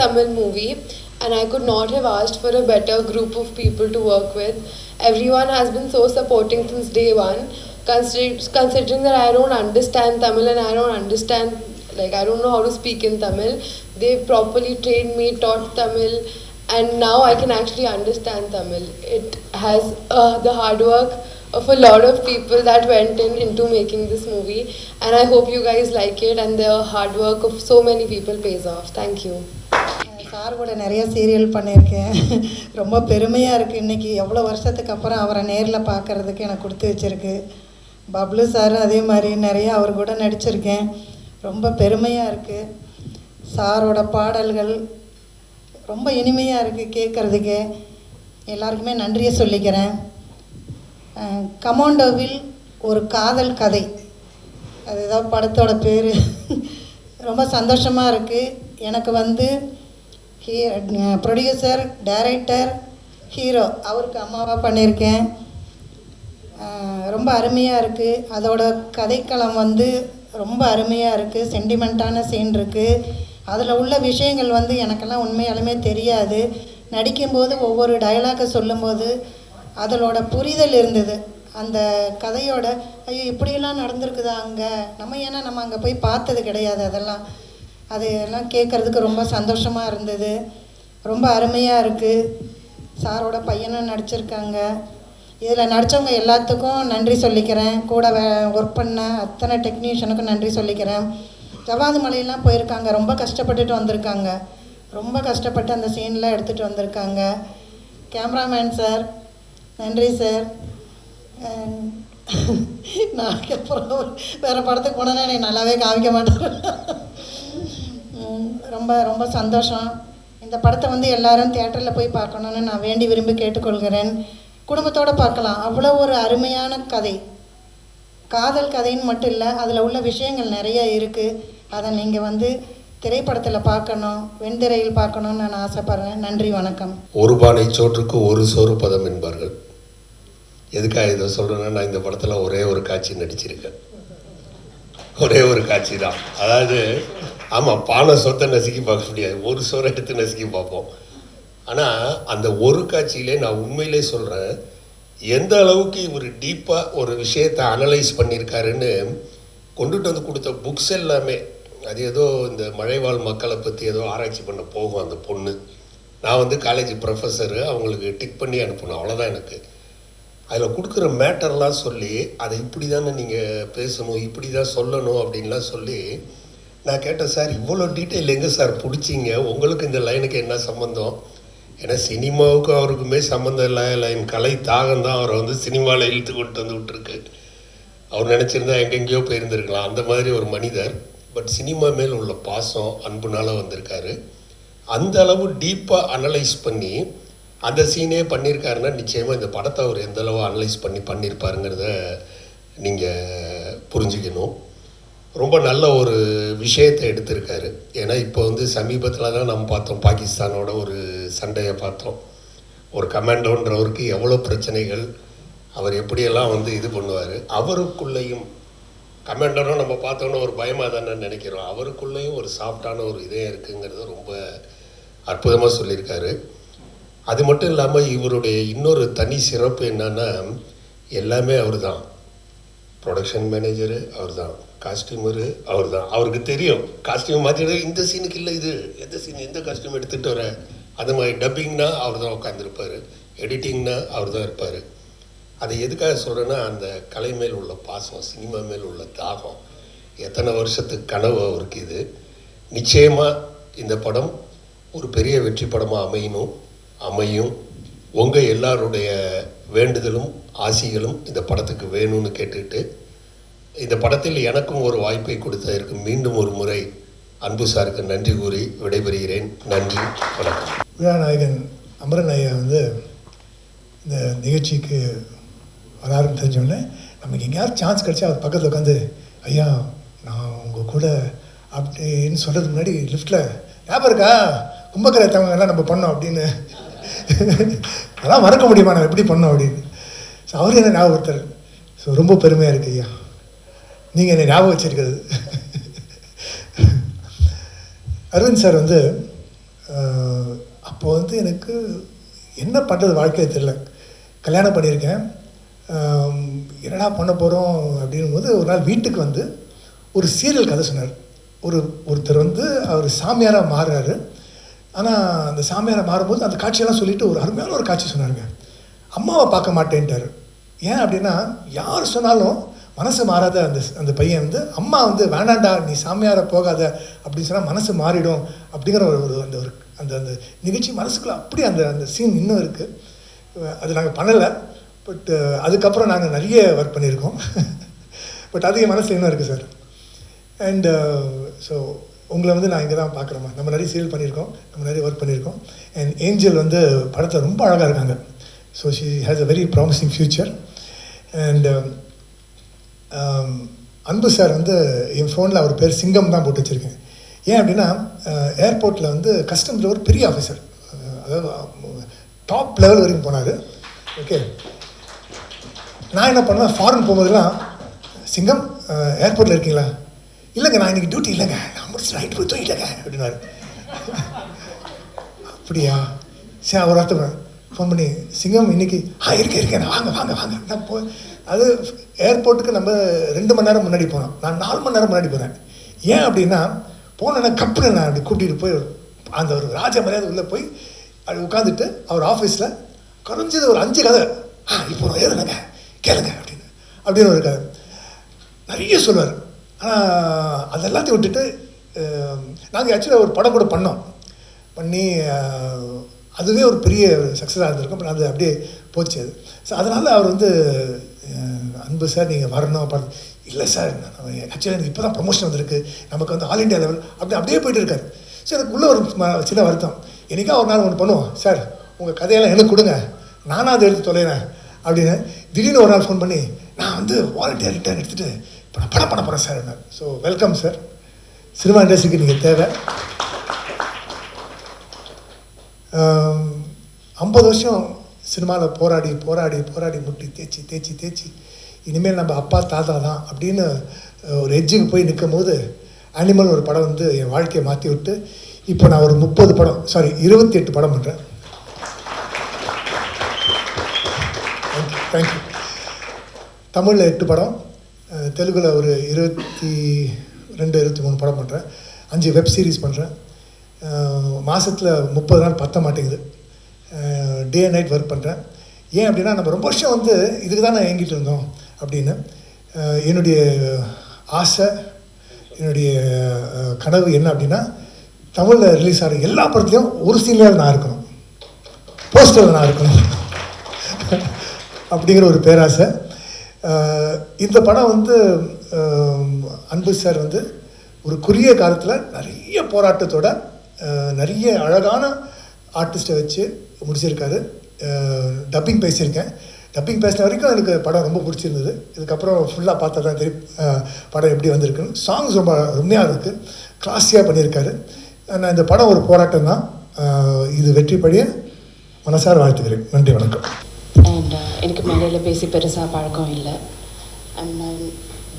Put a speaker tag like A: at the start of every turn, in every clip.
A: Tamil movie, and I could not have asked for a better group of people to work with. Everyone has been so supporting since day one. Consider- considering that I don't understand Tamil and I don't understand, like, I don't know how to speak in Tamil, they properly trained me, taught Tamil, and now I can actually understand Tamil. It has uh, the hard work of a lot of people that went in into making this movie, and I hope you guys like it and the hard work of so many people pays off. Thank you.
B: Sir கூட நிறைய serial பண்ணியிருக்கேன். ரொம்ப பெருமையாக இருக்குது இன்றைக்கி எவ்வளோ வருஷத்துக்கு அப்புறம் அவரை நேரில் பார்க்கறதுக்கு எனக்கு கொடுத்து வச்சிருக்கு. பப்ளு சார் அதே மாதிரி நிறைய அவர் கூட நடிச்சிருக்கேன். ரொம்ப பெருமையாக இருக்குது சாரோட பாடல்கள் ரொம்ப இனிமையாக இருக்குது கேட்குறதுக்கு. எல்லாருக்குமே நன்றியை சொல்லிக்கிறேன். கமாண்டோவில் ஒரு காதல் கதை. அதுதான் படத்தோட பேர். ரொம்ப சந்தோஷமாக இருக்குது எனக்கு வந்து ஹீ ப்ரொடியூசர் டைரக்டர் ஹீரோ அவருக்கு அம்மாவாக பண்ணியிருக்கேன். ரொம்ப அருமையாக இருக்குது அதோட கதைக்களம் வந்து ரொம்ப அருமையாக இருக்குது சென்டிமெண்ட்டான சீன் இருக்குது அதில் உள்ள விஷயங்கள் வந்து எனக்கெல்லாம் உண்மையாலுமே தெரியாது. நடிக்கும்போது ஒவ்வொரு டயலாக்கை சொல்லும்போது அதனோட புரிதல் இருந்தது. அந்த கதையோட ஐயோ இப்படியெல்லாம் நடந்திருக்குதா அங்கே? நம்ம ஏன்னா நம்ம அங்கே போய் பார்த்தது கிடையாது அதெல்லாம். அதையெல்லாம் கேட்குறதுக்கு ரொம்ப சந்தோஷமாக இருந்தது. ரொம்ப அருமையாக இருக்குது சாரோட பையனும் நடிச்சிருக்காங்க. இதில் நடித்தவங்க எல்லாத்துக்கும் நன்றி சொல்லிக்கிறேன். கூட வே ஒர்க் பண்ண அத்தனை டெக்னீஷியனுக்கும் நன்றி சொல்லிக்கிறேன். ஜவாது மலையெல்லாம் போயிருக்காங்க. ரொம்ப கஷ்டப்பட்டுட்டு வந்திருக்காங்க. ரொம்ப கஷ்டப்பட்டு அந்த சீன்லாம் எடுத்துகிட்டு வந்திருக்காங்க. கேமராமேன் சார் நன்றி சார் நான் அப்புறம் வேறு படத்துக்கு போனேன்னா என்னை நல்லாவே காமிக்க மாட்டேன் ரொம்ப ரொம்ப சந்தோஷம். இந்த படத்தை வந்து எல்லாரும் தியேட்டரில் போய் பார்க்கணுன்னு நான் வேண்டி விரும்பி கேட்டுக்கொள்கிறேன். குடும்பத்தோடு பார்க்கலாம். அவ்வளோ ஒரு அருமையான கதை. காதல் கதைன்னு மட்டும் இல்லை அதில் உள்ள விஷயங்கள் நிறைய இருக்குது அதை நீங்கள் வந்து திரைப்படத்தில் பார்க்கணும் வெண்திரையில் பார்க்கணுன்னு நான் ஆசைப்பட்றேன். நன்றி வணக்கம்.
C: ஒரு பானை சோற்றுக்கு ஒரு சோறு பதம் என்பார்கள். எதுக்காக இதை சொல்கிறேன்னா நான் இந்த படத்தில் ஒரே ஒரு காட்சி நடிச்சிருக்கேன். ஒரே ஒரு காட்சி தான். அதாவது ஆமாம் பானை சொத்தை நசுக்கி பார்க்க முடியாது ஒரு சோறை எடுத்து நசுக்கி பார்ப்போம். ஆனால் அந்த ஒரு காட்சியிலே நான் உண்மையிலே சொல்கிறேன் எந்த அளவுக்கு இவர் டீப்பாக ஒரு விஷயத்தை அனலைஸ் பண்ணியிருக்காருன்னு கொண்டுட்டு வந்து கொடுத்த புக்ஸ் எல்லாமே அது ஏதோ இந்த மழைவாழ் மக்களை பற்றி ஏதோ ஆராய்ச்சி பண்ண போகும் அந்த பொண்ணு. நான் வந்து காலேஜ் ப்ரொஃபஸரு அவங்களுக்கு டிக் பண்ணி அனுப்பணும் அவ்வளோதான் எனக்கு. அதில் கொடுக்குற மேட்டர்லாம் சொல்லி அதை இப்படி தானே நீங்கள் பேசணும் இப்படி தான் சொல்லணும் அப்படின்லாம் சொல்லி நான் கேட்டேன் சார் இவ்வளோ டீட்டெயில் எங்கே சார் பிடிச்சிங்க? உங்களுக்கு இந்த லைனுக்கு என்ன சம்மந்தம் ஏன்னா சினிமாவுக்கும் அவருக்குமே சம்மந்தம் இல்லை. லைன் கலை தாகம் தான் அவரை வந்து சினிமாவில் இழுத்து கொண்டு வந்து விட்டுருக்கு. அவர் நினச்சிருந்தா எங்கெங்கேயோ போயிருந்திருக்கலாம். அந்த மாதிரி ஒரு மனிதர். பட் சினிமா மேல் உள்ள பாசம் அன்புனால வந்திருக்காரு. அந்த அளவு டீப்பாக அனலைஸ் பண்ணி அந்த சீனே பண்ணியிருக்காருன்னா நிச்சயமாக இந்த படத்தை அவர் எந்தளவு அனலைஸ் பண்ணி பண்ணியிருப்பாருங்கிறத நீங்கள் புரிஞ்சுக்கணும். ரொம்ப நல்ல ஒரு விஷயத்தை எடுத்திருக்காரு. ஏன்னா இப்போ வந்து சமீபத்தில் தான் நம்ம பார்த்தோம் பாகிஸ்தானோட ஒரு சண்டையை பார்த்தோம். ஒரு கமாண்டோன்றவருக்கு எவ்வளோ பிரச்சனைகள் அவர் எப்படியெல்லாம் வந்து இது பண்ணுவார் அவருக்குள்ளேயும் கமாண்டரும் நம்ம பார்த்தோன்னே ஒரு பயமாக தானே நினைக்கிறோம். அவருக்குள்ளேயும் ஒரு சாஃப்டான ஒரு இதயம் இருக்குங்கிறத ரொம்ப அற்புதமாக சொல்லியிருக்காரு. அது மட்டும் இல்லாமல் இவருடைய இன்னொரு தனி சிறப்பு என்னன்னா எல்லாமே அவர் தான் ப்ரொடக்ஷன் மேனேஜரு அவர் தான் காஸ்டியூமரு அவர் தான் அவருக்கு தெரியும். காஸ்டியூம் மாற்றிட்டு இந்த சீனுக்கு இல்லை இது. எந்த சீன் எந்த காஸ்டியூம் எடுத்துகிட்டு வர? அது மாதிரி டப்பிங்னா அவர் தான் உட்காந்துருப்பார் எடிட்டிங்னா அவர் தான் இருப்பார். அதை எதுக்காக சொல்கிறேன்னா அந்த கலை மேல் உள்ள பாசம் சினிமா மேல் உள்ள தாகம் எத்தனை வருஷத்துக்கு கனவு அவருக்கு இது. நிச்சயமாக இந்த படம் ஒரு பெரிய வெற்றி படமாக அமையணும். அமையும். உங்கள் எல்லாருடைய வேண்டுதலும் ஆசிகளும் இந்த படத்துக்கு வேணும்னு கேட்டுக்கிட்டு இந்த படத்தில் எனக்கும் ஒரு வாய்ப்பை கொடுத்ததற்கு மீண்டும் ஒரு முறை அன்பு சாருக்கு நன்றி கூறி விடைபெறுகிறேன். நன்றி வணக்கம்.
D: விழாநாயகன் அமரன் ஐயா வந்து இந்த நிகழ்ச்சிக்கு வராருன்னு தெரிஞ்சோடனே நமக்கு எங்கேயாவது சான்ஸ் கிடச்சா அது பக்கத்தில் உட்காந்து ஐயா நான் உங்கள் கூட அப்படின்னு சொல்கிறதுக்கு முன்னாடி லிஃப்ட்டில் ஞாபகம் இருக்கா? கும்பகரை தமிழெல்லாம் நம்ம பண்ணோம் அப்படின்னு. அதெல்லாம் மறக்க முடியுமா? நான் எப்படி பண்ணோம்? அப்படின்னு. ஸோ அவர் என்ன ஞாபகத்தர் ஸோ ரொம்ப பெருமையாக இருக்கு ஐயா. நீங்கள் என்னை ஞாபகம் வச்சிருக்கிறது. அரவிந்த் சார் வந்து அப்போது வந்து எனக்கு என்ன பண்ணுறது வாழ்க்கையை தெரில கல்யாணம் பண்ணியிருக்கேன். என்னடா பண்ண போகிறோம் அப்படின்னும் போது ஒரு நாள் வீட்டுக்கு வந்து ஒரு சீரியல் கதை சொன்னார். ஒரு ஒருத்தர் வந்து அவர் சாமியாராக மாறுறாரு. ஆனால் அந்த சாமியாராக மாறும்போது அந்த காட்சியெல்லாம் சொல்லிவிட்டு ஒரு அருமையான ஒரு காட்சி சொன்னாருங்க. அம்மாவை பார்க்க மாட்டேன்ட்டார். ஏன் அப்படின்னா யார் சொன்னாலும் மனசு மாறாத அந்த அந்த பையன் வந்து அம்மா வந்து வேணாண்டா நீ சாமியார போகாத அப்படின்னு சொன்னால் மனசு மாறிடும் அப்படிங்கிற ஒரு ஒரு அந்த ஒரு அந்த அந்த நிகழ்ச்சி மனசுக்குள்ளே அப்படி அந்த அந்த சீன் இன்னும் இருக்குது அது நாங்கள் பண்ணலை. பட் அதுக்கப்புறம் நாங்கள் நிறைய ஒர்க் பண்ணியிருக்கோம். பட் அது என் மனசில் இன்னும் இருக்குது சார் அண்டு ஸோ உங்களை வந்து நான் இங்கே தான் பார்க்குறோமா நம்ம நிறைய சீல் பண்ணியிருக்கோம். நம்ம நிறைய ஒர்க் பண்ணியிருக்கோம். அண்ட் ஏஞ்சல் வந்து படத்தை ரொம்ப அழகாக இருக்காங்க. So she has a very promising future and Anbu sir வந்து என் ஃபோனில் அவர் பேர் சிங்கம் தான் போட்டு வச்சுருக்கேன். ஏன் அப்படின்னா ஏர்போர்ட்டில் வந்து கஸ்டம்ஸில் ஒரு பெரிய ஆஃபீஸர் அதாவது டாப் லெவல் வரைக்கும் போனார். ஓகே நான் என்ன பண்ணுவேன் ஃபாரின் போகும்போதெல்லாம் சிங்கம் ஏர்போர்ட்டில் இருக்கீங்களா? இல்லைங்க நான் இன்னைக்கு டியூட்டி இல்லைங்க. நான் முடிச்சு நைட் போய் தூங்கிட்டேங்க அப்படின்னாரு. அப்படியா? சரி அவர் வார்த்தை ஃபோன் பண்ணி சிங்கம் இன்னைக்கு ஆ இருக்கேன் இருக்கேன் நான் வாங்க வாங்க வாங்க. நான் போ அது ஏர்போர்ட்டுக்கு நம்ம ரெண்டு மணி நேரம் முன்னாடி போனோம். நான் நாலு மணி நேரம் முன்னாடி போனேன். ஏன் அப்படின்னா போனேன்னா கப்புன்னு நான் அப்படி கூட்டிகிட்டு போய் அந்த ஒரு ராஜ மரியாதை உள்ளே போய் அப்படி உட்காந்துட்டு அவர் ஆஃபீஸில் குறைஞ்சது ஒரு அஞ்சு கதை. ஆ இப்போ நான் ஏறுனங்க கேளுங்க அப்படின்னு. அப்படின்னு ஒரு கதை. நிறைய சொல்லுவார். ஆனால் அதெல்லாத்தையும் விட்டுட்டு நாங்கள் ஆக்சுவலாக ஒரு படம் கூட பண்ணோம். பண்ணி அதுவே ஒரு பெரிய சக்ஸஸாக இருந்திருக்கும். அப்புறம் அது அப்படியே போச்சு அது. ஸோ அதனால் அவர் வந்து அஹ், சார் நீங்கள் வரணும் அப்படி இல்லை சார் ஆக்சுவலாக எனக்கு இப்போ தான் ப்ரொமோஷன் வந்திருக்கு. நமக்கு வந்து ஆல் இண்டியா லெவல் அப்படி அப்படியே போயிட்டு இருக்காரு. சார் எனக்கு உள்ள ஒரு சின்ன வருத்தம். என்னைக்கா ஒரு நாள் ஒன்று பண்ணுவோம்? சார் உங்கள் கதையெல்லாம் எனக்கு கொடுங்க. நானாக அதை எடுத்து தொலைகிறேன் அப்படின்னு திடீர்னு ஒரு நாள் ஃபோன் பண்ணி நான் வந்து வாலண்டியர் ரிட்டர்ன் எடுத்துகிட்டு இப்போ நான் படம் பண்ண போகிறேன் சார் என்ன ஸோ வெல்கம் சார் சினிமா இண்டஸ்ட்ரிக்கு நீங்கள் தேவை. ஐம்பது வருஷம் சினிமாவில் போராடி போராடி போராடி முட்டி தேய்ச்சி தேய்ச்சி தேய்ச்சி இனிமேல் நம்ம அப்பா தாத்தா தான் அப்படின்னு ஒரு எஜ்ஜுக்கு போய் நிற்கும் போது அனிமல் ஒரு படம் வந்து என் வாழ்க்கையை மாற்றி விட்டு இப்போ நான் ஒரு முப்பது படம் சாரி இருபத்தி எட்டு படம் பண்ணுறேன் தேங்க்யூ தேங்க்யூ தமிழில் எட்டு படம் தெலுங்கில் ஒரு இருபத்தி ரெண்டு இருபத்தி மூணு படம் பண்ணுறேன் அஞ்சு வெப் சீரிஸ் பண்ணுறேன் மாதத்தில் முப்பது நாள் பத்த மாட்டேங்குது. டே நைட் ஒர்க் பண்ணுறேன் ஏன் அப்படின்னா நம்ம ரொம்ப வருஷம் வந்து இதுக்கு தான் நான் இயங்கிட்டு இருந்தோம். அப்படின்னு என்னுடைய ஆசை என்னுடைய கனவு என்ன அப்படின்னா தமிழில் ரிலீஸ் ஆகிற எல்லா படத்தையும் ஒரு சீனில் நான் இருக்கணும். போஸ்டரில் நான் இருக்கணும். அப்படிங்கிற ஒரு பேராசை. இந்த படம் வந்து அன்பு சார் வந்து ஒரு குறுகிய காலத்தில் நிறைய போராட்டத்தோட நிறைய அழகான ஆர்டிஸ்ட்டை வச்சு முடிச்சிருக்காரு. டப்பிங் பேசியிருக்கேன். டப்பிங் பேசின வரைக்கும் எனக்கு படம் ரொம்ப பிடிச்சிருந்தது. இதுக்கப்புறம் ஃபுல்லாக பார்த்தா தான் தெரியும் படம் எப்படி வந்திருக்குன்னு. சாங்ஸ் ரொம்ப அருமையாக இருக்குது கிளாஸியாக பண்ணியிருக்காரு. நான் இந்த படம் ஒரு போராட்டம் தான் இது இது வெற்றிப்படிய மனசார வாழ்த்துக்கிறேன் நன்றி வணக்கம்.
E: அண்ட் எனக்கு மேடையில் பேசி பெருசாக பழக்கம் இல்லை. And I'm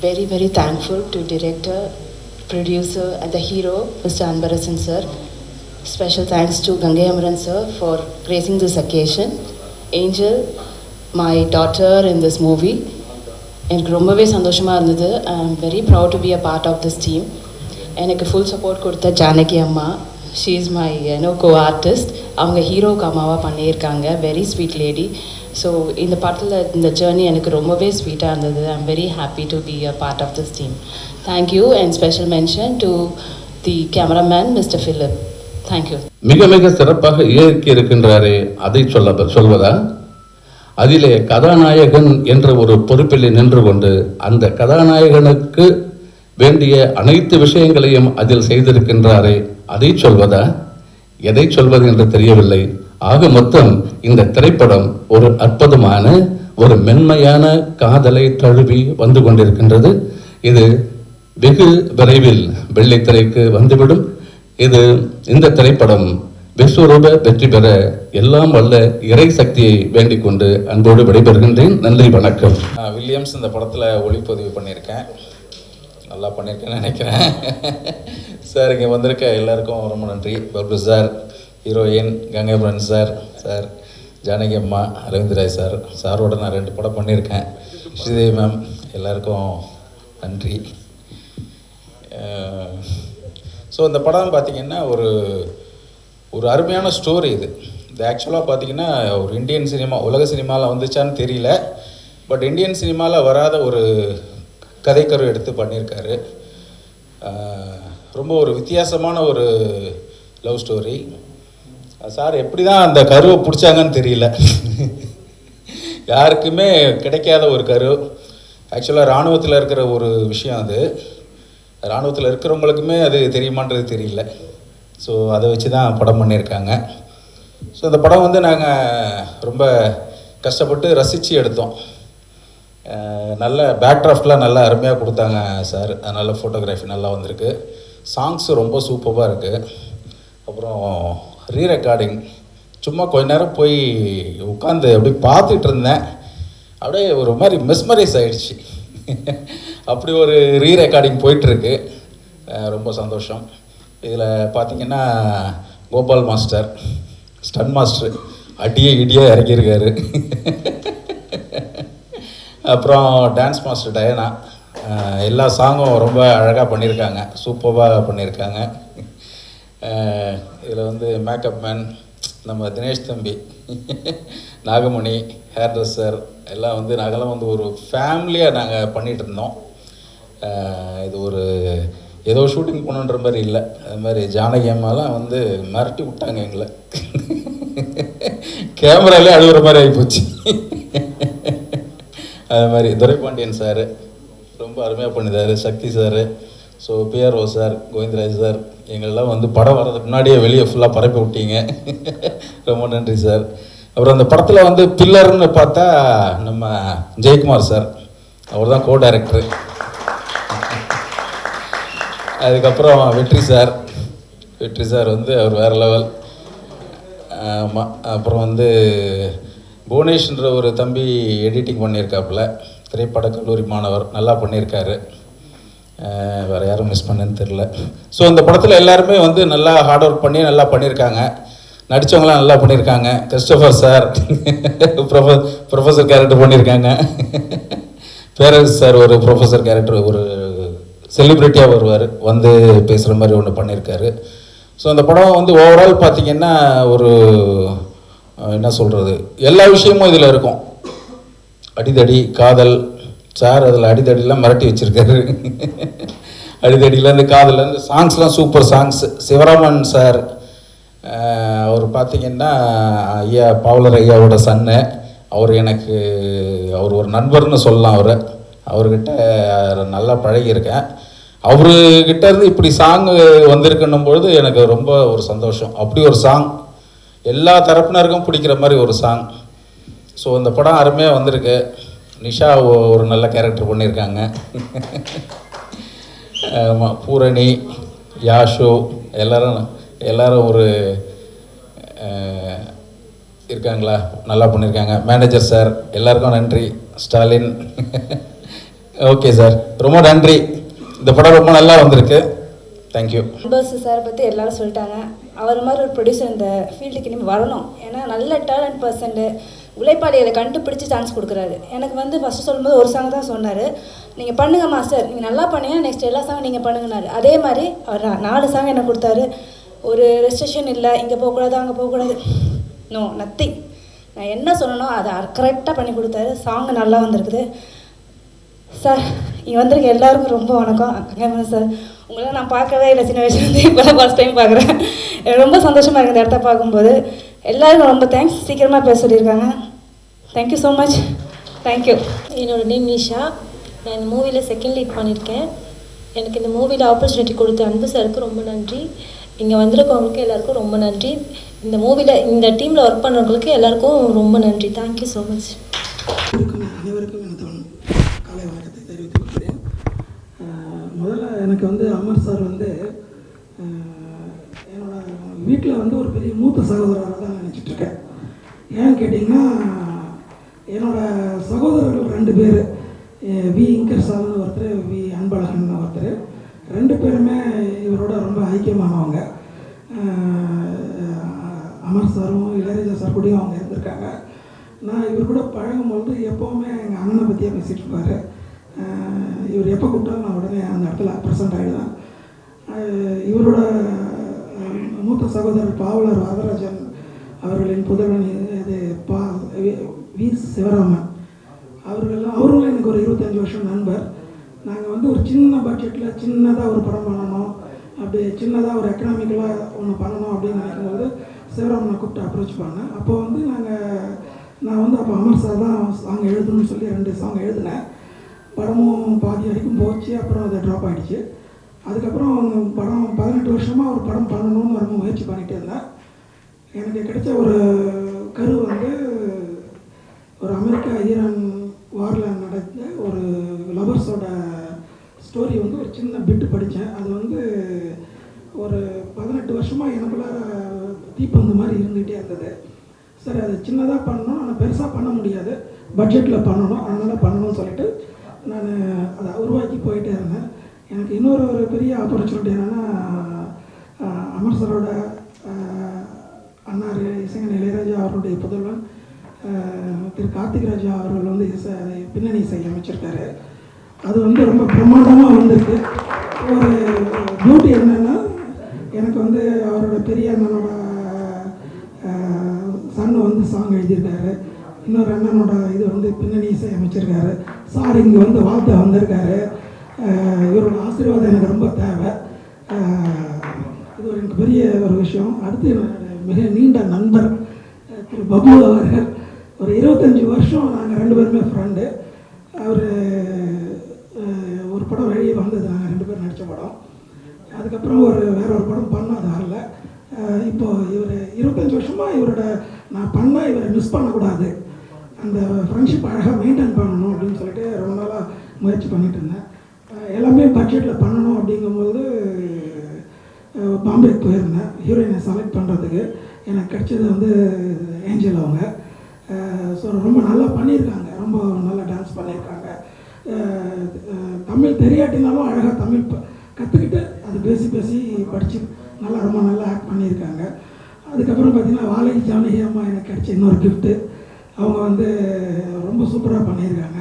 E: very very thankful to director producer and the hero mister Anbarasan sir special thanks to Gangai Amaran sir for gracing this occasion Angel my daughter in this movie எனக்கு ரொம்பவே சந்தோஷமாக இருந்தது. I am very proud to be a part of this team எனக்கு full support கொடுத்த ஜானகி அம்மா. She is my no co artist அவங்க ஹீரோக்கு அம்மாவாக பண்ணியிருக்காங்க. வெரி ஸ்வீட் லேடி ஸோ இந்த படத்தில் இந்த ஜேர்னி எனக்கு ரொம்பவே ஸ்வீட்டாக இருந்தது. I am very happy to be a part of this team thank you and special mention to the cameraman mister Philip thank you
F: மிக மிக சிறப்பாக இயக்கி இருக்கின்றாரே அதை சொல்ல சொல்வதா? அதிலே கதாநாயகன் என்ற ஒரு பொறுப்பில் நின்று கொண்டு அந்த கதாநாயகனுக்கு வேண்டிய அனைத்து விஷயங்களையும் அதில் செய்திருக்கின்றாரே அதை சொல்வதா? எதை சொல்வது என்று தெரியவில்லை. ஆக மொத்தம் இந்த திரைப்படம் ஒரு அற்புதமான ஒரு மென்மையான காதலை தழுவி வந்து கொண்டிருக்கின்றது. இது வெகு விரைவில் வெள்ளித்திரைக்கு வந்துவிடும். இது இந்த திரைப்படம் விஸ்வரூப வெற்றி பெற எல்லாம் வல்ல இறை சக்தியை வேண்டிக் கொண்டு அன்போடு விடைபெறுகின்றேன். நன்றி வணக்கம்.
G: நான் வில்லியம்ஸ் இந்த படத்தில் ஒளிப்பதிவு பண்ணியிருக்கேன். நல்லா பண்ணியிருக்கேன்னு நினைக்கிறேன். சார் இங்கே வந்திருக்க எல்லாருக்கும் ரொம்ப நன்றி. Bablu sir heroine Gangaipuran sir sir Janaki அம்மா அரவிந்த் ராய் சார் சாரோட நான் ரெண்டு படம் பண்ணியிருக்கேன். ஸ்ரீதேவி மேம் எல்லாருக்கும் நன்றி. ஸோ இந்த படம் பார்த்திங்கன்னா ஒரு ஒரு அருமையான ஸ்டோரி இது. இது ஆக்சுவலாக பார்த்தீங்கன்னா ஒரு இந்தியன் சினிமா உலக சினிமாவில் வந்துச்சான்னு தெரியல. பட் இந்தியன் சினிமாவில் வராத ஒரு கதைக்கரு எடுத்து பண்ணியிருக்காரு ரொம்ப ஒரு வித்தியாசமான ஒரு லவ் ஸ்டோரி சார் எப்படி தான் அந்த கருவை பிடிச்சாங்கன்னு தெரியல. யாருக்குமே கிடைக்காத ஒரு கரு. ஆக்சுவலாக இராணுவத்தில் இருக்கிற ஒரு விஷயம் அது. இராணுவத்தில் இருக்கிறவங்களுக்குமே அது தெரியுமான்றது தெரியல. ஸோ அதை வச்சு தான் படம் பண்ணியிருக்காங்க. ஸோ இந்த படம் வந்து நாங்கள் ரொம்ப கஷ்டப்பட்டு ரசித்து எடுத்தோம். நல்ல பேக்ட்ராஃப்ட்லாம் நல்லா அருமையாக கொடுத்தாங்க சார். அதனால் ஃபோட்டோகிராஃபி நல்லா வந்திருக்கு. சாங்ஸு ரொம்ப சூப்பராக இருக்குது அப்புறம் ரீ ரெக்கார்டிங் சும்மா கொஞ்ச நேரம் போய் உட்காந்து அப்படி பார்த்துட்டு இருந்தேன். அப்படியே ஒரு மாதிரி மெஸ்மரைஸ் ஆகிடுச்சு அப்படி ஒரு ரீ ரெக்கார்டிங் போயிட்டுருக்கு ரொம்ப சந்தோஷம். இதில் பார்த்தீங்கன்னா கோபால் மாஸ்டர் ஸ்டன் மாஸ்டர் அடியே இடியே இறக்கியிருக்காரு அப்புறம் டான்ஸ் மாஸ்டர் டயனா எல்லா சாங்கும் ரொம்ப அழகாக பண்ணியிருக்காங்க சூப்பராக பண்ணியிருக்காங்க. இதில் வந்து மேக்கப் மேன் நம்ம தினேஷ் தம்பி நாகமணி ஹேர் ட்ரெஸ்ஸர் எல்லாம் வந்து நாங்கள்லாம் வந்து ஒரு ஃபேமிலியாக நாங்கள் பண்ணிகிட்டு இருந்தோம். இது ஒரு ஏதோ ஷூட்டிங் போகணுன்ற மாதிரி இல்லை. அது மாதிரி ஜானகி அம்மாலாம் வந்து மிரட்டி விட்டாங்க எங்களை. கேமராலே அழுகிற மாதிரி ஆகிப்போச்சு அது மாதிரி துரைபாண்டியன் சார் ரொம்ப அருமையாக பண்ணிதாரு Sakthi sir so PRO sir Govindaraj sir எங்களெல்லாம் வந்து படம் வர்றதுக்கு முன்னாடியே வெளியே ஃபுல்லாக பரப்பி விட்டீங்க. ரொம்ப நன்றி சார் அப்புறம் அந்த படத்தில் வந்து பில்லர்னு பார்த்தா நம்ம ஜெயக்குமார் சார் அவர் தான் கோ டைரக்டர் அதுக்கப்புறம் வெற்றி சார். வெற்றி சார் வந்து அவர் வேறு லெவல் ஆமாம் அப்புறம் வந்து புவனேஷ்ன்ற ஒரு தம்பி எடிட்டிங் பண்ணியிருக்காப்புல. திரைப்பட கல்லூரி மாணவர் நல்லா பண்ணியிருக்காரு. வேறு யாரும் மிஸ் பண்ணேன்னு தெரில ஸோ அந்த படத்தில் எல்லாருமே வந்து நல்லா ஹார்ட் ஒர்க் பண்ணி நல்லா பண்ணியிருக்காங்க. நடித்தவங்களாம் நல்லா பண்ணியிருக்காங்க. Christopher sir prof professor character பண்ணியிருக்காங்க. பேரரசு சார் ஒரு ப்ரொஃபஸர் கேரக்டர் ஒரு செலிப்ரிட்டியாக வருவார். வந்து பேசுகிற மாதிரி ஒன்று பண்ணியிருக்காரு ஸோ அந்த படம் வந்து ஓவரால் பார்த்தீங்கன்னா ஒரு என்ன சொல்கிறது எல்லா விஷயமும் இதில் இருக்கும். அடிதடி காதல். சார் அதில் அடிதடிலாம் மிரட்டி வச்சுருக்காரு. அடிதடியிலேருந்து காதலேருந்து சாங்ஸ்லாம் சூப்பர் சாங்ஸ் சிவராமன் சார் அவர் பார்த்தீங்கன்னா ஐயா பாவலர் ஐயாவோட சன்னு. அவர் எனக்கு அவர் ஒரு நண்பர்னு சொல்லலாம் அவரை. அவர்கிட்ட நல்லா பழகியிருக்கேன். அவர்கிட்ட இருந்து இப்படி சாங் வந்திருக்குன்னும் பொழுது எனக்கு ரொம்ப ஒரு சந்தோஷம். அப்படி ஒரு சாங் எல்லா தரப்பினருக்கும் பிடிக்கிற மாதிரி ஒரு சாங் ஸோ இந்த படம் அருமையாக வந்திருக்கு. நிஷா ஒரு நல்ல கேரக்டர் பண்ணியிருக்காங்க. ஆமாம் பூரணி யாஷு எல்லாரும் எல்லாரும் ஒரு இருக்காங்களா? நல்லா பண்ணியிருக்காங்க. மேனேஜர் சார் எல்லாருக்கும் நன்றி. ஸ்டாலின். ஓகே சார் ரொம்ப நன்றி. இந்த படம் ரொம்ப நல்லா வந்திருக்கு. தேங்க்யூ
H: மெம்பர்ஸ் சார் பற்றி எல்லாரும் சொல்லிட்டாங்க. அவர் மாதிரி ஒரு ப்ரொடியூசர் இந்த ஃபீல்டுக்கு இனிமேல் வரணும். ஏன்னா நல்ல டேலண்ட் பர்சன்ட்டு உழைப்பாளிகளை கண்டுபிடிச்சி சான்ஸ் கொடுக்குறாரு. எனக்கு வந்து ஃபஸ்ட்டு சொல்லும்போது ஒரு சாங் தான் சொன்னார். நீங்கள் பண்ணுங்க மாஸ்டர் நீங்கள் நல்லா பண்ணீங்க நெக்ஸ்ட் எல்லா சாங் நீங்கள் பண்ணுங்கனாரு அதே மாதிரி அவர் நாலு சாங் எனக்கு கொடுத்தாரு? ஒரு ரெஸ்ட்ரிக்ஷன் இல்லை இங்கே போகக்கூடாது அங்கே போகக்கூடாது. நோ நத்திங் நான் என்ன சொல்லணும் அதை கரெக்டாக பண்ணி கொடுத்தாரு. சாங் நல்லா வந்திருக்குது. சார் இங்கே வந்திருக்க எல்லாருக்கும் ரொம்ப வணக்கம். கேமரா சார் உங்களை நான் பார்க்கவே இல்லை. சின்ன வயசுலேருந்து இப்போ தான் ஃபஸ்ட் டைம் பார்க்குறேன். எனக்கு ரொம்ப சந்தோஷமாக இருக்குது இந்த இடத்த பார்க்கும்போது. எல்லாருக்கும் ரொம்ப தேங்க்ஸ் சீக்கிரமாக பேச சொல்லியிருக்காங்க. Thank you so much thank you
I: என்னோட நேம் நிஷா. நான் இந்த மூவியில் செகண்ட் லீட் பண்ணியிருக்கேன். எனக்கு இந்த மூவியில் ஆப்பர்ச்சுனிட்டி கொடுத்த அன்பு சாருக்கு ரொம்ப நன்றி. இங்கே வந்திருக்கவங்களுக்கு எல்லாருக்கும் ரொம்ப நன்றி. இந்த மூவியில் இந்த டீமில் ஒர்க் பண்ணுறவங்களுக்கு எல்லாருக்கும் ரொம்ப நன்றி. தேங்க்யூ ஸோ மச்
J: எனக்கு வந்து அமர் சார் வந்து என்னோடய வீட்டில் வந்து ஒரு பெரிய மூத்த சகோதரராக தான் நினச்சிட்டு இருக்கேன் ஏன்னு கேட்டிங்கன்னா என்னோடய சகோதரர்கள் ரெண்டு பேர் வி. இங்கர் சார்னு ஒருத்தர் வி. அன்பழகன் ஒருத்தர். ரெண்டு பேருமே இவரோட ரொம்ப ஐக்கியமானவங்க. அமர் சாரும் இளையராஜா சார் கூடயும் அவங்க இருந்திருக்காங்க. நான் இவர் கூட பழகும்போது எப்போவுமே எங்கள் அண்ணனை பற்றியே பேசிகிட்டு இருப்பார் இவர் எப்போ கூப்பிட்டாலும் நான் உடனே அந்த இடத்துல ப்ரெசென்ட் ஆகிடுவேன் இவரோட மூத்த சகோதரர் பாவலர் வரதராஜன் அவர்களின் புதல்வன் இது பா வி- வி சிவராமன். அவர்கள்லாம் அவர்களும் எனக்கு ஒரு இருபத்தஞ்சி வருஷம் நண்பர். நாங்கள் வந்து ஒரு சின்ன பட்ஜெட்டில் சின்னதாக ஒரு படம் பண்ணணும் அப்படி சின்னதாக ஒரு எக்கனாமிக்கலாக ஒன்று பண்ணணும் அப்படின்னு நினைக்கும்போது சிவராமனை கூப்பிட்டு அப்ரோச் பண்ணேன். அப்போ வந்து நாங்கள் நான் வந்து அப்போ அமர் சார் தான் சாங் எழுதணும்னு சொல்லி ரெண்டு சாங் எழுதினேன். படமும் பாதி வரைக்கும் போச்சு அப்புறம் அது ட்ராப் ஆகிடுச்சு அதுக்கப்புறம் படம் பதினெட்டு வருஷமாக ஒரு படம் பண்ணணும்னு ரொம்ப முயற்சி பண்ணிகிட்டே இருந்தேன். எனக்கு கிடைச்ச ஒரு கரு வந்து ஒரு அமெரிக்கா ஈரான் வாரில் நடந்த ஒரு லவர்ஸோட ஸ்டோரி வந்து ஒரு சின்ன பிட்டு படித்தேன் அது வந்து ஒரு பதினெட்டு வருஷமாக எனக்குள்ள தீப்பந்து மாதிரி இருந்துகிட்டே இருந்தது. சரி அது சின்னதாக பண்ணணும் ஆனால் பெருசாக பண்ண முடியாது. பட்ஜெட்டில் பண்ணணும் அதனால் பண்ணணும்னு சொல்லிட்டு நான் அதை உருவாக்கி போயிட்டே இருந்தேன். எனக்கு இன்னொரு ஒரு பெரிய ஆப்பர்ச்சுனிட்டி என்னென்னா அமர் சரோட அஹ், இளையராஜா அவருடைய புதல்வன் திரு கார்த்திக் ராஜா அவர்கள் வந்து இசை பின்னணி இசை அமைச்சிருக்காரு. அது வந்து ரொம்ப பிரமாதமாக வந்திருக்கு. ஒரு பியூட்டி என்னென்னா எனக்கு வந்து அவரோட பெரிய அண்ணனோட சன்னு வந்து சாங் எழுதியிருக்காரு. இன்னொரு அண்ணனோட இது வந்து பின்னணி இசை அமைச்சிருக்காரு. சார் இங்கே வந்து வாழ்த்த வந்திருக்காரு. இவரோட ஆசீர்வாதம் எனக்கு ரொம்ப தேவை. இது ஒரு எனக்கு பெரிய ஒரு விஷயம். அடுத்து மிக நீண்ட நண்பர் திரு பபு அவர்கள். ஒரு இருபத்தஞ்சி வருஷம் நாங்கள் ரெண்டு பேருமே ஃப்ரெண்டு அவர் ஒரு படம் வெளியே வந்தது. நாங்கள் ரெண்டு பேரும் நடித்த படம். அதுக்கப்புறம் ஒரு வேற ஒரு படம் பண்ணோம் அது வரல இப்போது இவர் இருபத்தஞ்சி வருஷமாக இவரோட நான் பண்ணால் இவரை மிஸ் பண்ணக்கூடாது. அந்த ஃப்ரெண்ட்ஷிப் அழகாக மெயின்டைன் பண்ணணும் அப்படின்னு சொல்லிட்டு ரொம்ப நாளாக முயற்சி பண்ணிட்டு இருந்தேன். எல்லாமே பட்ஜெட்டில் பண்ணணும் அப்படிங்கும்போது பாம்பேக்கு போயிருந்தேன். ஹீரோயினை செலக்ட் பண்ணுறதுக்கு எனக்கு கிடைச்சது வந்து ஏஞ்சல் அவங்க. ஸோ ரொம்ப நல்லா பண்ணியிருக்காங்க. ரொம்ப நல்லா டான்ஸ் பண்ணியிருக்காங்க. தமிழ் தெரியாட்டினாலும் அழகாக தமிழ் ப- கற்றுக்கிட்டு அது பேசி பேசி படித்து நல்லா ரொம்ப நல்லா ஆக்ட் பண்ணியிருக்காங்க. அதுக்கப்புறம் பார்த்தீங்கன்னா வாழை ஜானகி அம்மா எனக்கு கிடைச்ச இன்னொரு கிஃப்ட்டு அவங்க வந்து ரொம்ப சூப்பராக பண்ணியிருக்காங்க.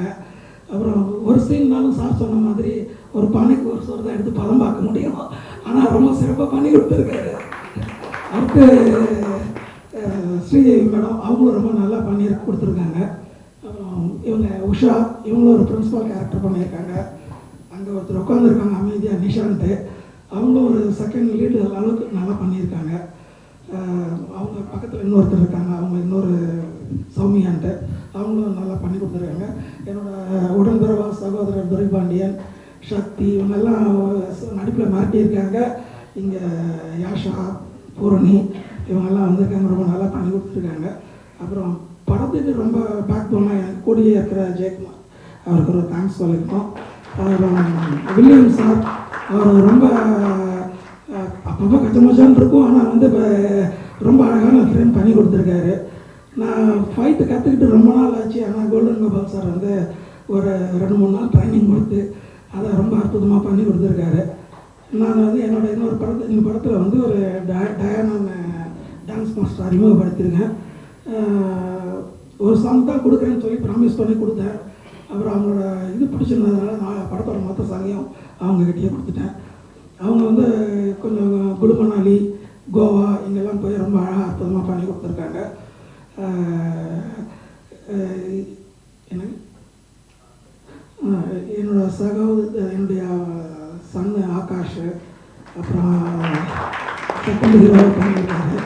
J: அப்புறம் ஒரு சீன்னாலும் சார் சொன்ன மாதிரி ஒரு பானைக்கு ஒரு சோறு தான் எடுத்து பதம் பார்க்க முடியும். ஆனால் ரொம்ப சிறப்பாக பண்ணி கொடுத்துருக்காரு. அடுத்து ஸ்ரீதேவி மேடம் அவங்களும் ரொம்ப நல்லா பண்ணி கொடுத்துருக்காங்க. அப்புறம் இவங்க உஷா இவங்களும் ஒரு பிரின்ஸிபால் கேரக்டர் பண்ணியிருக்காங்க. அங்கே ஒருத்தர் உட்காந்துருக்காங்க அமைதியாக நிஷாந்த். அவங்களும் ஒரு செகண்ட் லீடு அளவுக்கு நல்லா பண்ணியிருக்காங்க. அவங்க பக்கத்தில் இன்னொருத்தர் இருக்காங்க அவங்க இன்னொரு சௌமியான்ட்டு அவங்களும் நல்லா பண்ணி கொடுத்துருக்காங்க. என்னோடய உடன்பிறவா சகோதரர் துரைபாண்டியன் சக்தி இவங்கெல்லாம் நடிப்பில் மாட்டியிருக்காங்க. இங்கே யாஷா பூரணி இவங்கெல்லாம் வந்திருக்காங்க. ரொம்ப நல்லா பண்ணி கொடுத்துருக்காங்க. அப்புறம் படத்துக்கு ரொம்ப பேக் போனால் எனக்கு கூடிய இருக்கிற ஜெயக்குமார். அவருக்கு ஒரு தேங்க்ஸ் சொல்லியிருக்கோம் அப்புறம் வில்லியம் சார் அவர் ரொம்ப அப்பப்போ கச்சமச்சான்னு இருக்கும். ஆனால் வந்து இப்போ ரொம்ப அழகான ஃப்ரேம் பண்ணி கொடுத்துருக்காரு. நான் ஃபைட்டு கற்றுக்கிட்டு ரொம்ப நாள் ஆச்சு. ஆனால் கோல்டன் கோபால் சார் வந்து ஒரு ரெண்டு மூணு நாள் ட்ரைனிங் கொடுத்து அதை ரொம்ப அற்புதமாக பண்ணி கொடுத்துருக்காரு. நான் வந்து என்னோட இன்னொரு படத்து இந்த படத்தில் வந்து ஒரு டய டயானான டான்ஸ் மாஸ்டர் அறிமுகப்படுத்தியிருக்கேன். ஒரு சாங் தான் கொடுக்குறேன்னு சொல்லி ப்ராமிஸ் பண்ணி கொடுத்தேன். அப்புறம் அவங்களோட இது பிடிச்சிருந்ததுனால நான் படத்தோட மொத்த சாங்கையும் அவங்கக்கிட்டேயே கொடுத்துட்டேன். அவங்க வந்து கொஞ்சம் குலுமணாலி கோவா இங்கெல்லாம் போய் ரொம்ப அழகாக அற்புதமாக பண்ணி கொடுத்துருக்காங்க. என்ன? என்னோட சகோதர என்னுடைய சன்னு ஆகாஷ் அப்புறம் செகண்ட் பண்ணியிருக்காரு.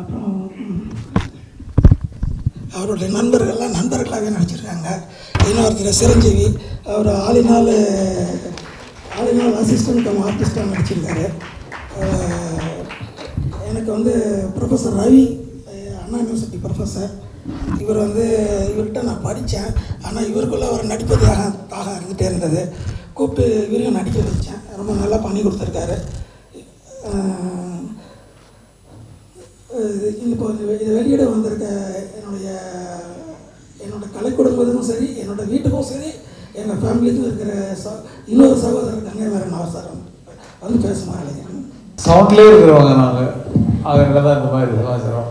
J: அப்புறம் அவருடைய நண்பர்கள்லாம் நண்பர்களாகவே நடிச்சிருக்காங்க. இன்னொருத்தர் சிரஞ்சீவி அவர் ஆளினால் ஆளினால் அசிஸ்டன்ட் கம் ஆர்டிஸ்டாக நடிச்சிருக்காரு. எனக்கு வந்து professor Ravi Anna university professor இவர் வந்து இவர்கிட்ட நான் படித்தேன். ஆனால் இவருக்குள்ளே ஒரு நடிப்பு தியாகம் இருந்துகிட்டே இருந்தது. கூப்பிட்டு இவரையும் நடிக்க வச்சேன் ரொம்ப நல்லா பண்ணி கொடுத்துருக்காரு. இது இப்போ இது வெளியிட வந்திருக்க என்னுடைய என்னோட கலை குடும்பத்துக்கும் சரி என்னோட வீட்டுக்கும் சரி எங்கள் ஃபேமிலிக்கும் இருக்கிற ச இன்னொரு சகோதரர் கங்கை வேறு அவசரம் வந்து பேசுமா நினைக்கிறேன்
K: சவுண்ட்லேயே இருக்கிறவங்க நாங்கள் அதனால தான் இந்த மாதிரி சமாச்சாரம்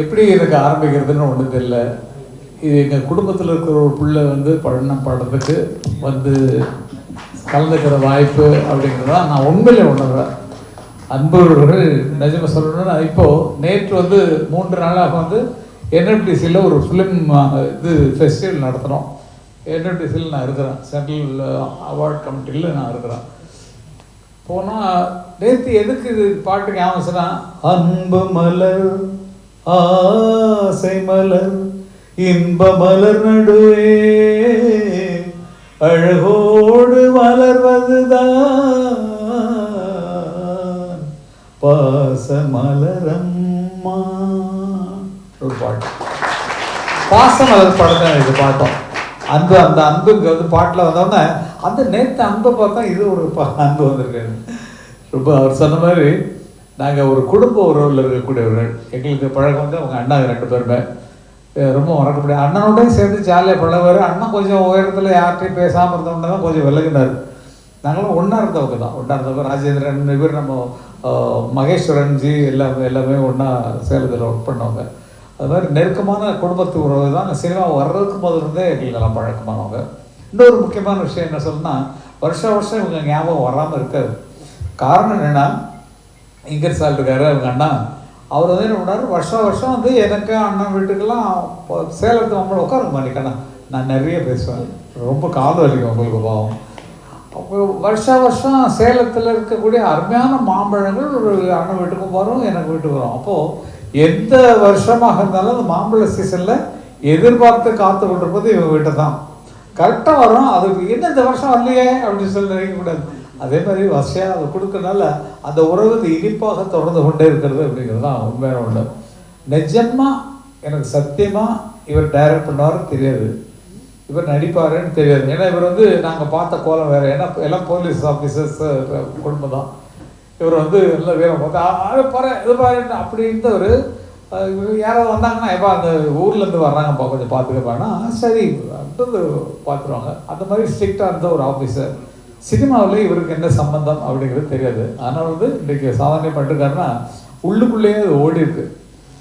K: எப்படி எனக்கு ஆரம்பிக்கிறதுன்னு ஒன்றும் தெரியல. இது எங்கள் குடும்பத்தில் இருக்கிற ஒரு பிள்ளை வந்து பழனம் பாடுறதுக்கு வந்து கலந்துக்கிற வாய்ப்பு அப்படிங்கிறது தான் நான் உண்மையிலே உணர்றேன். அன்பர்கள் நிஜமா சொல்லணும்னா இப்போது நேற்று வந்து மூன்று நாளாக வந்து என்எம்டிசியில் ஒரு ஃபிலிம் இது ஃபெஸ்டிவல் நடத்துகிறோம் என்எம்டிசியில் நான் இருக்கிறேன். சென்ட்ரல் அவார்ட் கமிட்டியில் நான் இருக்கிறேன். போனால் நேற்று எதுக்கு இது பாட்டு ஞாபகம் அன்பு மலர் ஆசை மலர் இன்ப மலர் நடுவே அழகோடு வளர்வதுதான் பாச மலரம்மா ஒரு பாட்டு. பாசமலர் படம் தான் இது பார்த்தோம். அன்பு அந்த அன்புங்க வந்து பாட்டில் வந்தோடனே அந்த நேற்று அன்பை பார்த்தா இது ஒரு ப- அன்பு வந்திருக்காரு. ரொம்ப அவர் சொன்ன மாதிரி நாங்கள் ஒரு குடும்ப உறவில் இருக்கக்கூடியவர்கள். எங்களுக்கு பழக்கம் வந்து அவங்க அண்ணா ரெண்டு பேருமே. ரொம்ப மறக்க முடியாது அண்ணனோடய சேர்ந்து ஜாலியாக பழகுவார். அண்ணன் கொஞ்சம் உயரத்தில் யார்கிட்டையும் பேசாமல் இருந்தவொடனே தான் கொஞ்சம் விலகினார். நாங்களும் ஒன்றா இருந்தவங்க தான். ஒன்றா இருந்தவங்க ராஜேந்திரன் இவர் நம்ம மகேஸ்வரன் ஜி எல்லாமே எல்லாமே ஒன்றா சேலத்தில் ஒர்க் பண்ணவங்க. அது மாதிரி நெருக்கமான குடும்பத்து உறவு தான் சினிமா வர்றதுக்கு முதலிருந்தே எங்களுக்கெல்லாம் பழக்கமானவங்க. இன்னொரு முக்கியமான விஷயம் என்ன சொல்லணும்னா வருஷம் வருஷம் இவங்க ஞாபகம் வராமல் இருக்காது காரணம் என்னென்னா இங்கர் சால் இருக்காரு அவங்க அண்ணா. அவர் வந்து என்ன பண்ணாரு? வருஷம் வருஷம் வந்து எனக்கு அண்ணன் வீட்டுக்கெல்லாம் சேலத்து நம்மளை உட்காருங்க மாட்டேங்கண்ணா நான் நிறைய பேசுவேன். ரொம்ப காலம் வலிக்கும் உங்களுக்கு பாவம். அப்போ வருஷா வருஷம் சேலத்தில் இருக்கக்கூடிய அருமையான மாம்பழங்கள் ஒரு அண்ணன் வீட்டுக்கும் வரும் எனக்கு வீட்டுக்கு வரும். அப்போது எந்த வருஷமாக இருந்தாலும் அந்த மாம்பழ சீசனில் எதிர்பார்த்து காத்து கொண்டிருப்பது இவங்க வீட்டை தான் கரெக்டாக வரும். அது என்ன இந்த வருஷம் வரலையே அப்படின்னு சொல்லி நினைக்கக்கூடாது அதே மாதிரி வசையாக அதை கொடுக்கறனால அந்த உறவு இனிப்பாக தொடர்ந்து கொண்டே இருக்கிறது அப்படிங்கிறது தான் உண்மையான ஒன்று நிஜமாக எனக்கு சத்தியமாக இவர் டைரக்ட் பண்ணுவாருன்னு தெரியாது. இவர் நடிப்பாருன்னு தெரியாது. ஏன்னா இவர் வந்து நாங்கள் பார்த்த கோலம் வேறு. ஏன்னா எல்லாம் போலீஸ் ஆஃபீஸர்ஸ் குடும்பம் தான் இவர் வந்து நல்ல வீரம் பார்த்து "ஆ, அது பாரு இது பாரு அப்படி இருந்தவர் யாராவது வந்தாங்கன்னா எப்பா அந்த ஊர்லேருந்து வர்றாங்கப்பா கொஞ்சம் பார்த்துக்கப்பான்னா சரி அப்படின்னு பார்த்துருவாங்க. அந்த மாதிரி ஸ்ட்ரிக்டாக இருந்த ஒரு ஆஃபீஸர் சினிமாவில் இவருக்கு என்ன சம்பந்தம் அப்படிங்கிறது தெரியாது. அதனால் வந்து இன்றைக்கி சாதனை பண்ணிருக்காருன்னா உள்ளுக்குள்ளேயே அது ஓடி இருக்கு.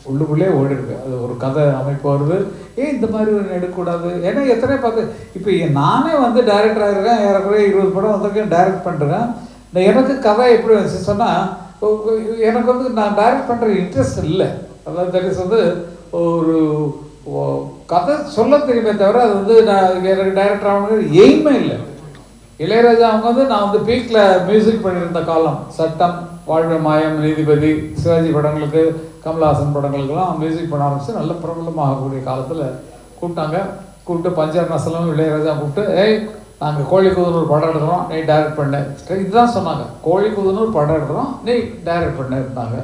K: உள்ளுக்குள்ளேயே ஓடி இருக்கு. அது ஒரு கதை அமைப்பு வருது. ஏன் இந்த மாதிரி ஒன்று எடுக்கக்கூடாது? ஏன்னா எத்தனை பார்த்து இப்போ நானே வந்து டைரக்டராக இருக்கேன் ஏறக்குறைய இருபது படம் வந்திருக்கேன் டைரக்ட் பண்ணுறேன் இந்த எனக்கு கதை எப்படி வந்துச்சு சொன்னால் எனக்கு வந்து நான் டைரக்ட் பண்ணுற இன்ட்ரெஸ்ட் இல்லை. அதாவது that வந்து ஒரு கதை சொல்ல தெரியுமே தவிர அது வந்து நான் எனக்கு டைரக்டர் ஆகணுங்கிற எய்மே இல்லை. இளையராஜா அவங்க வந்து நான் வந்து பீக்கில் மியூசிக் பண்ணியிருந்த காலம். சட்டம் வாழ்வு மாயம் நீதிபதி சிவாஜி படங்களுக்கு கமல்ஹாசன் படங்களுக்கெல்லாம் மியூசிக் பண்ண ஆரம்பித்து நல்ல பிரபலமாகக்கூடிய காலத்தில் கூப்பிட்டாங்க. கூப்பிட்டு பஞ்சர் நசலம் இளையராஜா கூப்பிட்டு ஏய் நாங்கள் கோழி குதுனூர் படம் எடுக்கிறோம் நீ டைரக்ட் பண்ண. இதுதான் சொன்னாங்க. கோழி குதுனூர் படம் எடுக்கிறோம் நீ டைரக்ட் பண்ண இருந்தாங்க.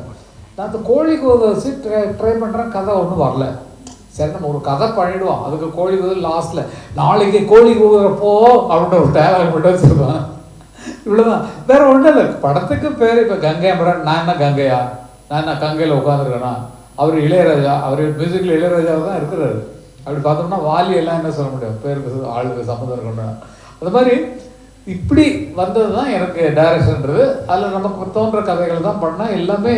K: நான் அந்த கோழி குதிரை வச்சு ட்ரை ட்ரை பண்ணுறேன் கதை ஒன்றும் வரல. சரி நம்ம ஒரு கதை பண்ணிவிடுவோம் அதுக்கு கோழி குதிரை லாஸ்ட்டில் நாளைக்கு கோழி குதிரப்போ அப்படின்ற ஒரு டேலாக் மட்டும் வச்சுருப்பான் இவ்வளோதான் வேறு ஒன்றும் இல்லை. படத்துக்கு பேர் இப்போ கங்கை அமரன். நான் என்ன கங்கையா? நான் என்ன கங்கையில் உட்காந்துருக்கேனா அவர் இளையராஜா அவர் மியூசிக்கில் இளையராஜாவை தான் இருக்கிறாரு. அப்படி பார்த்தோம்னா வாலி எல்லாம் என்ன சொல்ல முடியும்? பேருக்கு ஆளுக்கு சம்மந்தம் இருக்கணும் அது மாதிரி இப்படி வந்தது தான் எனக்கு டைரக்ஷன்றது அதில் நமக்கு தோன்ற கதைகள் தான் பண்ணால் எல்லாமே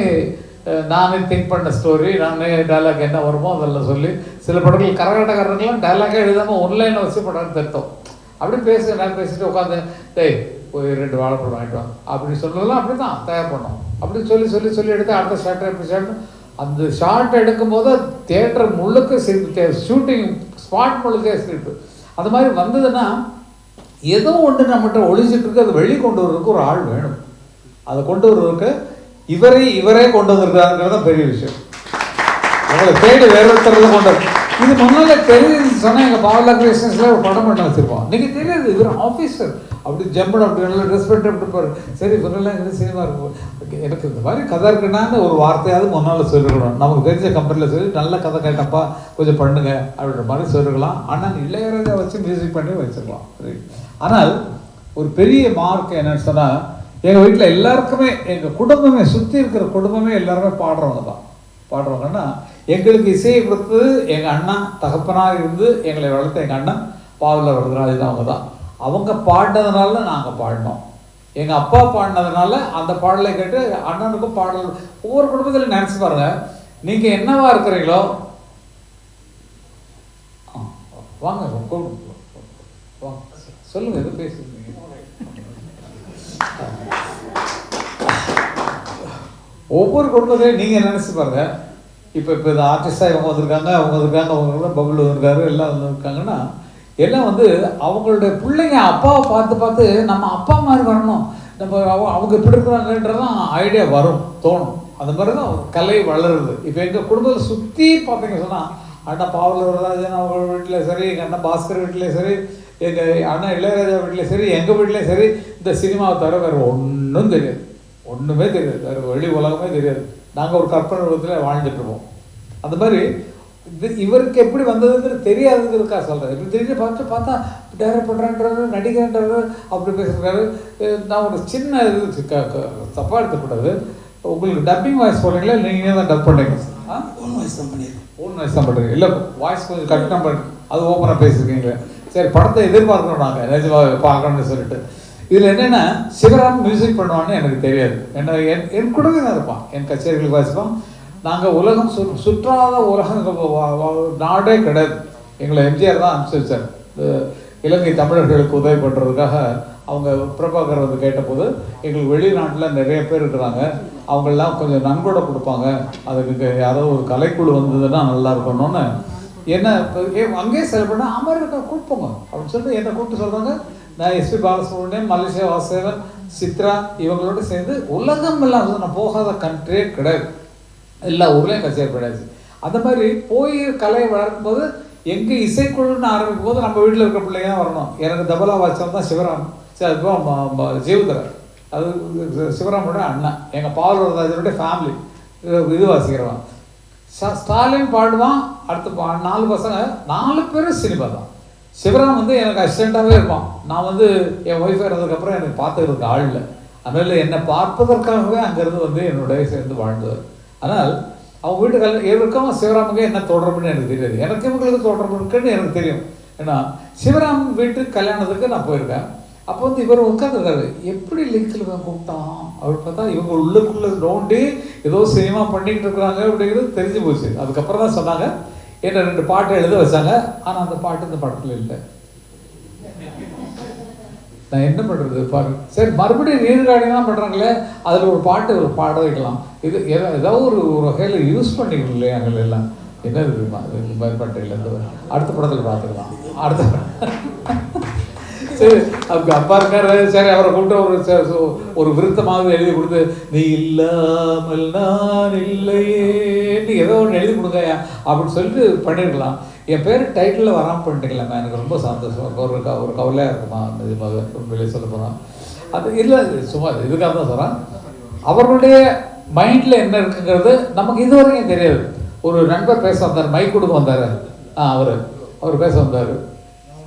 K: நானே திங்க் பண்ண ஸ்டோரி நானே டைலாக் என்ன வருமோ அதெல்லாம் சொல்லி சில படங்கள் கரகாட்டக்காரர்கள்லாம் டைலாக்கே எழுதாமல் ஒன்லைனில் வச்சு படம் தட்டோம் அப்படி பேச நான் பேசிட்டு உட்காந்து டேய் போய் ரெண்டு வாழைப்பழம் வாங்கிட்டு வாங்க அப்படி சொல்லலாம் அப்படி தான் தயார் பண்ணோம். அப்படி சொல்லி சொல்லி சொல்லி எடுத்து அடுத்த ஷார்ட் எப்படி ஷார்ட் அந்த ஷார்ட் எடுக்கும்போது தேட்டர் முழுக்க சிரிப்பு ஷூட்டிங் ஸ்பாட் முழுக்க சிரிப்பு. அது மாதிரி வந்ததுன்னா ஏதோ ஒன்று நம்மகிட்ட ஒளிஞ்சிட்டு இருக்கு அதை வெளியே கொண்டு வர்றதுக்கு ஒரு ஆள் வேணும். அதை கொண்டு வர்றதுக்கு இவரே இவரே கொண்டு வந்திருக்காருங்கிறது தான் பெரிய விஷயம். உங்களை தேடி வேறு ஒருத்தர் கொண்டு இது முன்னால தெரியுது சொன்னா எங்க பாவலா கிரியேஷன்ஸ்ல ஒரு படம் பண்ண வச்சிருப்போம் இன்னைக்கு தெரியாது இவர் ஆஃபீஸர் அப்படி ஜம்பன் அப்படி நல்லா ட்ரெஸ் பண்ணிட்டு அப்படி இருப்பாரு. சரி இவரெல்லாம் எங்க சினிமா இருக்கும் எனக்கு இந்த மாதிரி கதை இருக்குன்னான்னு ஒரு வார்த்தையாவது முன்னால சொல்லிருக்கணும். நமக்கு தெரிஞ்ச கம்பெனியில் சொல்லி நல்ல கதை கேட்டப்பா கொஞ்சம் பண்ணுங்க அப்படின்ற மாதிரி சொல்லிருக்கலாம். ஆனால் இளையராஜா வச்சு மியூசிக் பண்ணி வச்சிருக்கலாம் ஆனால் ஒரு பெரிய மார்க் என்னன்னு சொன்னால் எங்கள் வீட்டில் எல்லாருக்குமே எங்கள் குடும்பமே சுற்றி இருக்கிற குடும்பமே எல்லாருமே பாடுறவங்க தான். பாடுறவங்கன்னா எங்களுக்கு இசையை கொடுத்தது எங்கள் அண்ணா தகப்பனாக இருந்து எங்களை வளர்த்த எங்கள் அண்ணன் பாவல வரதராஜன் அவங்க தான். அவங்க பாடினதுனால நாங்கள் பாடினோம். எங்கள் அப்பா பாடினதுனால அந்த பாடலை கேட்டு அண்ணனுக்கும் பாடல் ஒவ்வொரு குடும்பத்திலும் நினச்சி பாருங்க. நீங்கள் என்னவா இருக்கிறீங்களோ வாங்க வாங்க சொல்லுங்க எது பேசுறீங்க ஒவ்வொரு குடும்பத்திலையும் நீங்கள் நினச்சி பாருங்க. இப்போ இப்போ இந்த ஆர்டிஸ்டாக இவங்க வந்திருக்காங்க அவங்க வந்திருக்காங்க அவங்க பபுள் வந்திருக்காரு எல்லாம் வந்திருக்காங்கன்னா எல்லாம் வந்து அவங்களுடைய பிள்ளைங்க அப்பாவை பார்த்து பார்த்து நம்ம அப்பா மாதிரி வரணும். நம்ம அவங்க இப்படி இருக்கிறாங்கன்றதான் ஐடியா வரும் தோணும். அந்த மாதிரி தான் கலை வளருது. இப்போ எங்கள் குடும்பத்தை சுற்றி பார்த்தீங்க சொன்னால் அண்ணா பாவல வரராஜன் அவங்க வீட்டில் சரி எங்கள் அண்ணன் பாஸ்கர் வீட்லேயும் சரி எங்கள் அண்ணன் இளையராஜா வீட்லேயும் சரி எங்கள் வீட்லேயும் சரி இந்த சினிமாவை தவிர வேறு ஒன்றும் தெரியாது. ஒன்றுமே தெரியாது. வேறு வெளி உலகமே தெரியாது. நாங்கள் ஒரு கற்பனை உலகத்தில் வாழ்ந்துட்டு இருப்போம் அந்த மாதிரி இது இவருக்கு எப்படி வந்ததுங்கிறது தெரியாதுங்கிறதுக்காக சொல்கிறேன் இப்படி திடீர்னு பார்த்து பார்த்தா டைரக்ட் பண்ணுறேன்றாரு நடிக்கிறேன்றாரு அப்படி பேசுகிறாரு நான் ஒரு சின்ன இது க க- தப்பா எடுத்துக்கூடாது. உங்களுக்கு டப்பிங் வாய்ஸ் போடுறீங்களா? நீங்கள் தான் டப் பண்ணுறீங்க ஆ?
J: ஓன் வாய்ஸ் தான் பண்ணியிருக்கேன்
K: ஓன் வாய்ஸ் தான் பண்ணுறீங்க இல்லை வாய்ஸ் கொஞ்சம் கரெக்டாக பண்ணு. அது ஓப்பனாக பேசியிருக்கீங்களே சரி படத்தை எதிர்பார்க்கணும் நாங்கள் நிஜமாக பார்க்கணும்னு சொல்லிட்டு. இதில் என்னென்னா சிவராம் மியூசிக் பண்ணுவான்னு எனக்கு தெரியாது. என்ன என் என் கூடவே தான் இருப்பான். என் கச்சேரிகளுக்கு வாசிப்பான். நாங்கள் உலகம் சு சுற்றாத உலகம் நாடே கிடையாது. எங்களை எம்ஜிஆர் தான் அனுப்பிச்சு வச்சார் இலங்கை தமிழர்களுக்கு உதவி பண்ணுறதுக்காக அவங்க பிரபாகர் வந்து கேட்டபோது எங்களுக்கு வெளிநாட்டில் நிறைய பேர் இருக்கிறாங்க. அவங்கெல்லாம் கொஞ்சம் நன்கொடை கொடுப்பாங்க. அதுக்கு யாரோ ஒரு கலைக்குழு வந்ததுன்னா நல்லா இருக்கணும்னு என்ன அங்கேயே செயல்பட அமெரிக்கா கூப்பிடுங்க. அப்படின்னு சொல்லிட்டு என்னை கூப்பிட்டு சொல்கிறாங்க நான் எஸ்பி பாலசுப்ரமணியம் மலேசியா வாசேவன் சித்ரா இவங்களோட சேர்ந்து உலகம் எல்லாம் நான் போகாத கண்ட்ரியே கிடையாது. எல்லா ஊர்லேயும் கச்சேரி கிடையாது அந்த மாதிரி போய் கலையை வளர்க்கும் போது எங்கே இசைக்குழுன்னு ஆரம்பிக்கும் போது நம்ம வீட்டில் இருக்கிற பிள்ளைங்க தான் வரணும். எனக்கு தபலா வாச்சம் தான் சிவராம். சரி அதுக்கப்புறம் ம- அது சிவராமோட அண்ணன் எங்கள் பாவலராஜனுடைய ஃபேமிலி இது வாசிக்கிறவன். ஸ்டாலின் பாடுவான் அடுத்து பா- நாலு பசங்க நாலு பேரும் சினிமா தான். சிவராம் வந்து எனக்கு அசிஸ்டண்ட்டாகவே இருப்பான். நான் வந்து என் ஒய்ஃப் இறந்ததுக்கப்புறம் எனக்கு பார்த்துக்கிறதுக்கு ஆள் இல்லை. அதனால் என்னை பார்ப்பதற்காகவே அங்கேருந்து வந்து என்னுடைய சேர்ந்து வாழ்ந்தவர். ஆனால் அவங்க வீட்டு இவருக்கும் சிவராமுக்கும் என்ன தொடர்புன்னு எனக்கு தெரியாது. எனக்கு இவங்களுக்கு தொடர்பு இருக்குன்னு எனக்கு தெரியும். ஏன்னா சிவராம் வீட்டு கல்யாணத்துக்கு நான் போயிருக்கேன். அப்போ வந்து இவர் உட்காந்துருக்காரு எப்படி லிங்கில் கூப்பிட்டான்? அவர் பார்த்தா இவங்க உள்ளுக்குள்ளே நோண்டி ஏதோ சினிமா பண்ணிக்கிட்டு இருக்கிறாங்க அப்படிங்கிறது தெரிஞ்சு போச்சு. அதுக்கப்புறம் தான் சொன்னாங்க என்ன ரெண்டு பாட்டு எழுத வச்சாங்க ஆனால் அந்த பாட்டு இந்த படத்தில் இல்லை. நான் என்ன பண்ணுறது பாரு. சரி மறுபடியும் நீர்காடி தான் பண்ணுறாங்களே அதில் ஒரு பாட்டு ஒரு பாட வைக்கலாம். இது ஏதோ ஏதாவது ஒரு ஒரு வகையில் யூஸ் பண்ணிக்கணும் இல்லையா அங்கே எல்லாம். என்ன இது? மாதிரி பண்ணுறீங்களா இந்த அடுத்த படத்தில் பார்த்துக்கலாம் அடுத்த சரி அவங்க அப்பா இருக்காரு. சரி அவரை கூப்பிட்டு ஒரு ஒரு விருத்தமாவது எழுதி கொடுத்து நீ இல்லாமல் நான் இல்லையேன்னு ஏதோ ஒன்று எழுதி கொடுங்கய்யா அப்படின்னு சொல்லிட்டு பண்ணிருக்கலாம். என் பேர் டைட்டிலில் வராமல் பண்ணிட்டீங்களாம்மா எனக்கு ரொம்ப சந்தோஷம். ஒரு க ஒரு கவலையாக இருக்குமா நிஜமாக உண்மையிலே சொல்ல போனால் அது இல்லை சும்மா இதுக்காக தான் சொல்கிறேன் அவர்களுடைய மைண்டில் என்ன இருக்குங்கிறது நமக்கு இதுவரைக்கும் தெரியாது. ஒரு நண்பர் பேச வந்தார் மைக் கொடுக்க வந்தார். ஆ அவர். அவர் பேச வந்தார்.